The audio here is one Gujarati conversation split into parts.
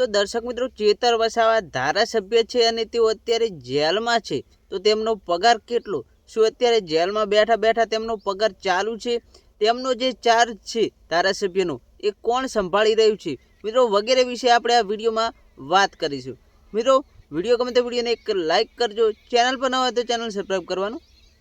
તો દર્શક મિત્રો ચેતર વસાવા ધારાસભ્ય છે અને તેઓ અત્યારે જેલમાં છે. તો તેમનો પગાર કેટલો? શું અત્યારે જેલમાં બેઠા બેઠા તેમનો પગાર ચાલુ છે? તેમનો જે ચાર્જ છે ધારાસભ્યનો, એ કોણ સંભાળી રહ્યું છે? મિત્રો, વગેરે વિશે આપણે આ વિડીયોમાં વાત કરીશું. મિત્રો, વીડિયો ગમે તો વિડીયોને એક લાઇક કરજો. ચેનલ પર ન હોય તો ચેનલ સબસ્ક્રાઈબ કરવાનું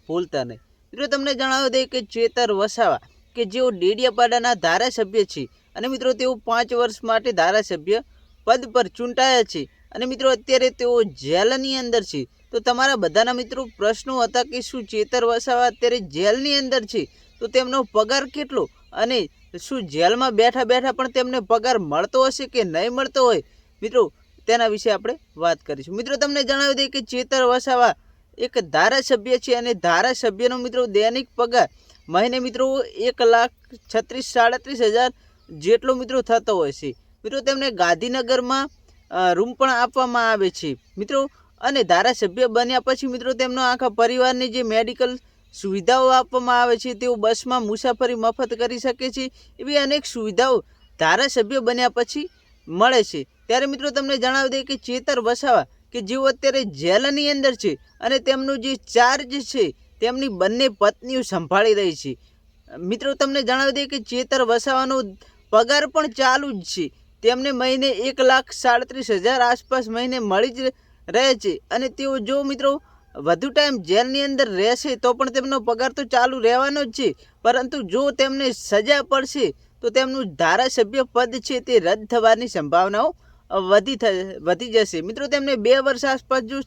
ભૂલતા નહીં. મિત્રો, તમને જણાવી દઈએ કે ચેતર વસાવા, કે જેઓ ડેડિયાપાડાના ધારાસભ્ય છે અને મિત્રો, તેઓ પાંચ વર્ષ માટે ધારાસભ્ય પદ પર ચૂંટાયા છે. અને મિત્રો, અત્યારે તેઓ જેલની અંદર છે. તો તમારા બધાના મિત્રો પ્રશ્નો હતા કે શું ચેતર વસાવા અત્યારે જેલની અંદર છે? તો તેમનો પગાર કેટલો? અને શું જેલમાં બેઠા બેઠા પણ તેમને પગાર મળતો હશે કે નહીં મળતો હોય? મિત્રો, તેના વિશે આપણે વાત કરીશું. મિત્રો, તમને જણાવી દઈએ કે ચેતર વસાવા એક ધારાસભ્ય છે અને ધારાસભ્યનો મિત્રો દૈનિક પગાર મહિને મિત્રો એક લાખ છત્રીસ સાડત્રીસ હજાર જેટલો મિત્રો થતો હોય છે. મિત્રો, તેમને ગાંધીનગરમાં રૂમ પણ આપવામાં આવે છે. મિત્રો, અને ધારાસભ્ય બન્યા પછી, મિત્રો, તેમનો આખા પરિવારની જે મેડિકલ સુવિધાઓ આપવામાં આવે છે, તેઓ બસમાં મુસાફરી મફત કરી શકે છે, એવી અનેક સુવિધાઓ ધારાસભ્ય બન્યા પછી મળે છે. ત્યારે, મિત્રો, તમને જણાવી દઈએ કે ચેતર વસાવા, કે જેઓ અત્યારે જેલની અંદર છે અને તેમનું જે ચાર્જ છે, તેમની બંને પત્નીઓ સંભાળી રહી છે. મિત્રો, તમને જણાવી દઈએ કે ચેતર વસાવાનો પગાર પણ ચાલુ જ છે. તેમને મહિને એક લાખ સાડત્રીસ હજાર આસપાસ મહિને મળી જ રહે છે. અને તેઓ જો મિત્રો વધુ ટાઈમ જેલની અંદર રહેશે તો પણ તેમનો પગાર તો ચાલુ રહેવાનો જ છે. પરંતુ જો તેમને સજા પડશે તો તેમનું ધારાસભ્ય પદ છે તે રદ થવાની સંભાવનાઓ વધી વધી જશે. મિત્રો, તેમને બે વર્ષ આસપાસ જો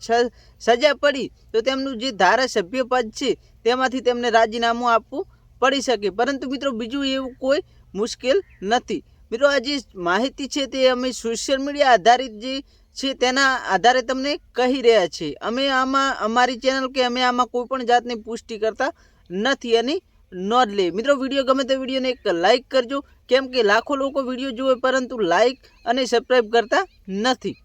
સજા પડી તો તેમનું જે ધારાસભ્ય પદ છે તેમાંથી તેમને રાજીનામું આપવું પડી શકે. પરંતુ મિત્રો, બીજું એવું કોઈ મુશ્કેલ નથી. મિત્રો, આ જે માહિતી છે તે અમે સોશિયલ મીડિયા આધારિત જે છે તેના આધારે તમને કહી રહ્યા છીએ અમે આમાં, અમારી ચેનલ કે અમે આમાં કોઈ પણ જાતની પુષ્ટિ કરતા નથી અને નોંધ લે. મિત્રો, વીડિયો ગમે તો વિડીયોને એક લાઇક કરજો. કેમ કે લાખો લોકો વીડિયો જુએ, પરંતુ લાઇક અને સબસ્ક્રાઈબ કરતા નથી.